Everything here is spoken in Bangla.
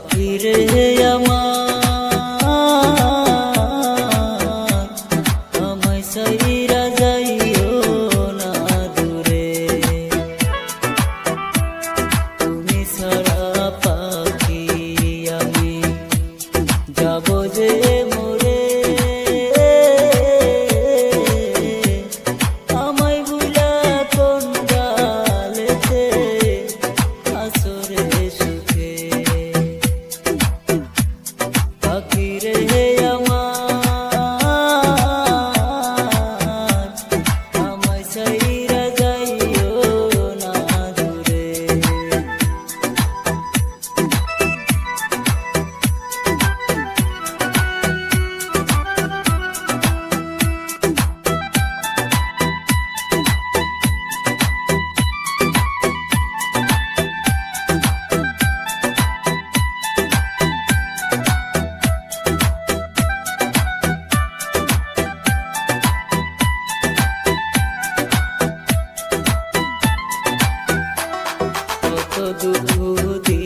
পাখি बाकी रहे দুঃখ